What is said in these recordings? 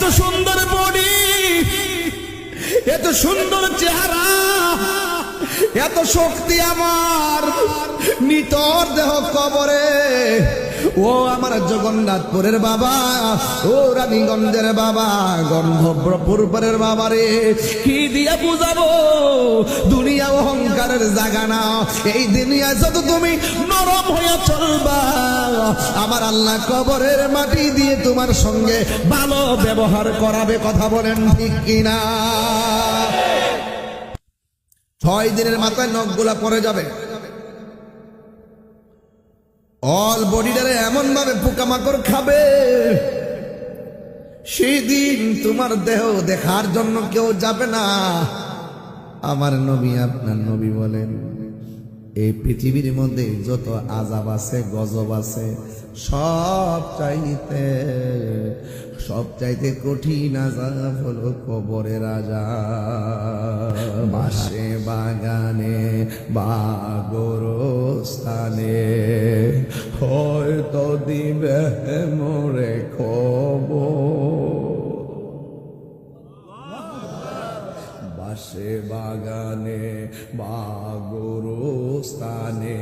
এত সুন্দর বডি, এত সুন্দর চেহারা, এত শক্তি আমার নিতর দেহ কবরে। ও আমার জগন্নাথপুরের বাবা, ও রানীগঞ্জের বাবা গন্ধব্রপুরের বাবা রে, কি দিয়া বুঝাবো? দুনিয়া অহংকারের জায়গা না এই দুনিয়া যত তুমি নরম হইয়া চলবা। আমার আল্লাহ কবরের মাটি দিয়ে তোমার সঙ্গে ভালো ব্যবহার করাবে, কথা বলেন ঠিক কিনা? ছয় দিনের মাথায় নখগুলা পরে যাবে। অল বডিটারে এমন ভাবে পোকামাকড় খাবে। সেই দিন তোমার দেহ দেখার জন্য কেউ যাবে না। আমার নবী আপনার নবী বলেন। এই পৃথিবীর মধ্যে যত আজাব আছে, গজব আছে, সব চাইতে সব চাইতে কঠিন আজাব হলো কবরের আজাব বাসে বাগানে বাগরস্থানে হয়তো দিবে মোরে খবর বাসে গুরু বাগরস্থানে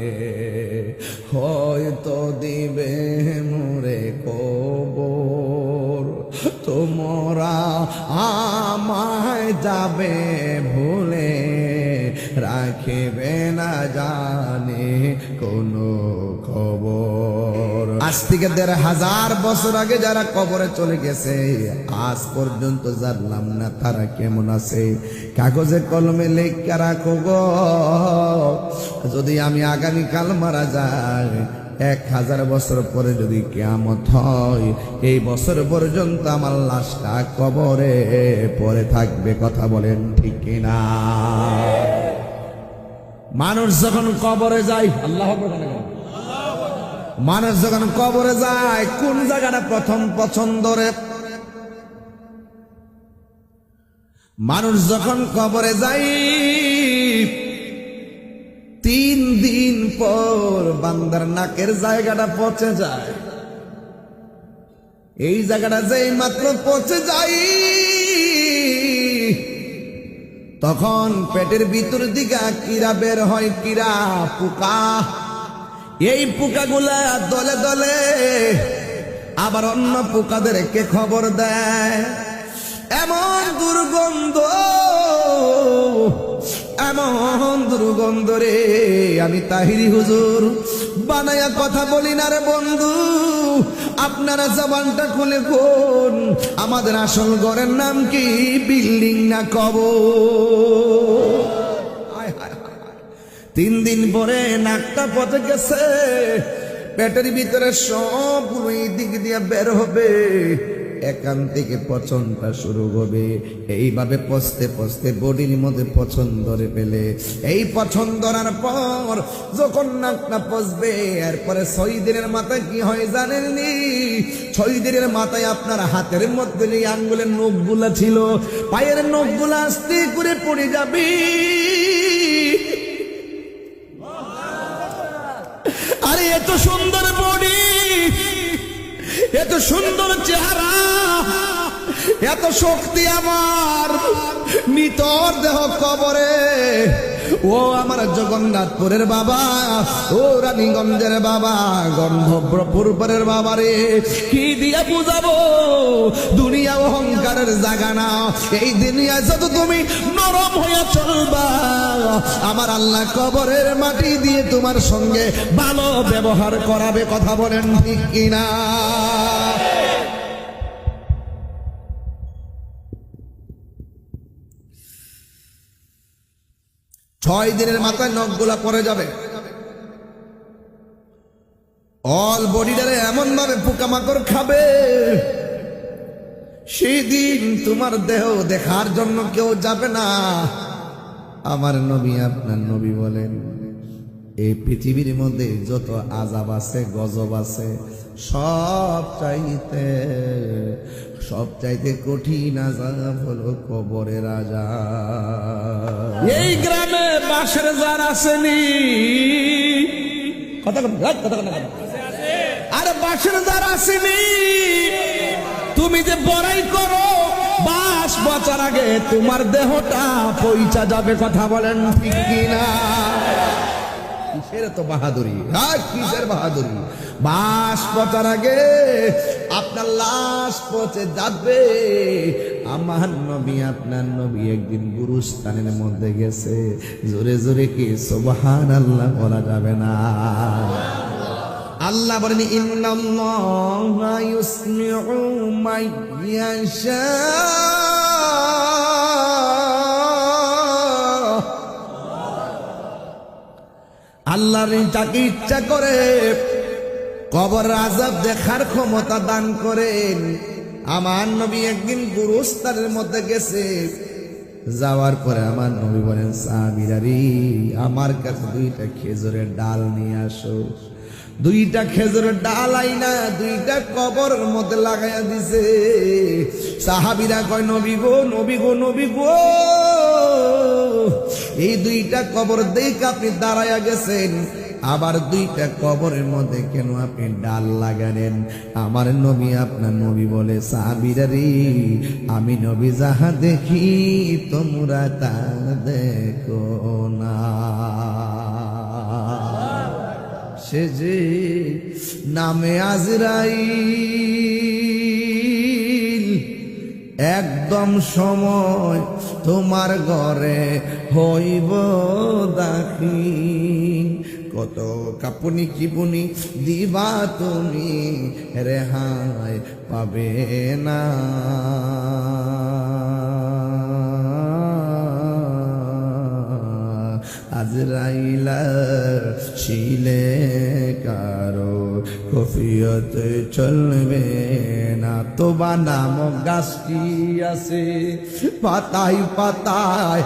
হয়তো দিবে মোরে কবর। তোমরা আমায় যাবে ভুলে। রাখিবে না জানে কোনো আজ থেকে দেড় হাজার বছর আগে যারা কবরে চলে গেছে, আজ পর্যন্ত জানলাম না তারা কেমন আছে। কাগজে কলমে লেখা রাখো গো। যদি আমি আগামীকাল মারা যাই, এক হাজার বছর পরে যদি কেয়ামত হয়, এই বছর পর্যন্ত আমার লাশটা কবরে পরে থাকবে, কথা বলেন ঠিক কিনা? মানুষ যখন কবরে যায়, আল্লাহ মানুষ যখন কবরে যায়, কোন জায়গাটা প্রথম পছন্দ রে? মানুষ যখন কবরে যায়, তিন দিন পর বান্দার নাকের জায়গাটা পচে যায়। এই জায়গাটা যেই মাত্র পচে যায়, তখন পেটের ভিতর দিকে কিরা বের হয় কিরা পোকা। এই পোকাগুলা দলে দলে আবার অন্য পোকাদেরকে খবর দেয়। এমন দুর্গন্ধ এমন দুর্গন্ধ রে, আমি তাহিরি হুজুর, বানায়া কথা বলি না রে বন্ধু। আপনারা জবানটা খুলে কোন আমাদের আসল ঘরের নাম কি? বিল্ডিং না কবর। তিন দিন পরে নাকটা পচে গেছে। পেটের ভিতরে সবগুলো এই দিক দিয়ে বের হবে। একান থেকে পচনটা শুরু হবে। এইভাবে পচতে পচতে বডির মধ্যে পছন্দ ধরে পেলে এই পছন্দ ধরার পর যখন নাকটা পচবে, এরপরে ছয় দিনের মাথায় কি হয় জানেননি? ছয় দিনের মাথায় আপনার হাতের মধ্যে এই আঙ্গুলের নখগুলা ছিল, পায়ের নখগুলা আস্তে করে পড়ে যাবে। এত সুন্দর বডি এত সুন্দর চেহারা এত শক্তি আমার নিতর দেহ কবরে। ও আমার জগন্নাথপুরের বাবা, ও রানীগঞ্জের বাবা গন্ধব্রপুরের বাবা রে। কি দিয়া বুঝাবো? দুনিয়া অহংকারের জাগা না। এই দুনিয়া যত তুমি নরম হয়ে চলবা। আমার আল্লাহ কবরের মাটি দিয়ে তোমার সঙ্গে ভালো ব্যবহার করাবে, কথা বলেন ঠিক কিনা? ছয় দিনের মাথায় নখগুলা পরে যাবে। অল বডিটারে এমন ভাবে পোকামাকড় খাবে। সেই দিন তোমার দেহ দেখার জন্য কেউ যাবে না। আমার নবী আপনার নবী বলেন, এই পৃথিবীর মধ্যে যত আজাব আছে, গজব আছে, সব চাইতে সব চাইতে কঠিন আজাব হলো কবরের আজাব এই গ্রামে বাসের যার আসেনি। কথা কথা আরে দ্বার আসেনি। তুমি যে বড়াই করো, বাস বাঁচার আগে তোমার দেহটা পইচা যাবে, কথা বলেন ঠিক কিনা? কিসের তো বাহাদুরি। হ্যাঁ কিসের বাহাদুরি? বাস পচার আগে আপনার লাশ পচে যাবে। আমার নবী, আপনার নবী একদিন গুরুস্থানের মধ্যে গেছে। জোরে জোরে কি সোবাহান আল্লাহ বলা যাবে না? আল্লাহ বলেন, ইন্নাল্লাহা ইউসমিউ মাইয়াশা আল্লাহর যাকে ইচ্ছা করে, কবর আজাব দেখার ক্ষমতা দান করেন। আমার নবী একদিন গুরুস্তানের মধ্যে গেছে। যাওয়ার পরে আমার নবী বলেন সাহাবিরারি আমার কাছে দুইটা খেজুরের ডাল নিয়ে আসো। দুইটা খেজুরের ডাল আইনা, দুইটা কবরের মধ্যে লাগাইয়া দিছে। সাহাবিরা কয়, নবী গো নবী গো নবী গো। এই দুইটা কবর দেখে আপনি দাঁড়াইয়া গেছেন। আবার দুইটা কবরের মধ্যে কেন আপনি ডাল লাগালেন? আমার নবী আপনার নবী বলে সাবিরারি আমি নবী যাহা দেখি, তোমরা তা দেখো না। সে যে নামে আজরাই একদম সময় তোমার ঘরে হইব দাখি কত কাপুনি কিপুনি দিবা তুমি রেহাই পাবে না। আজরাইলা শিলে কারও কফিয়ত চলবে না। তোবা নাম গাছটি আছে পাতায় পাতায়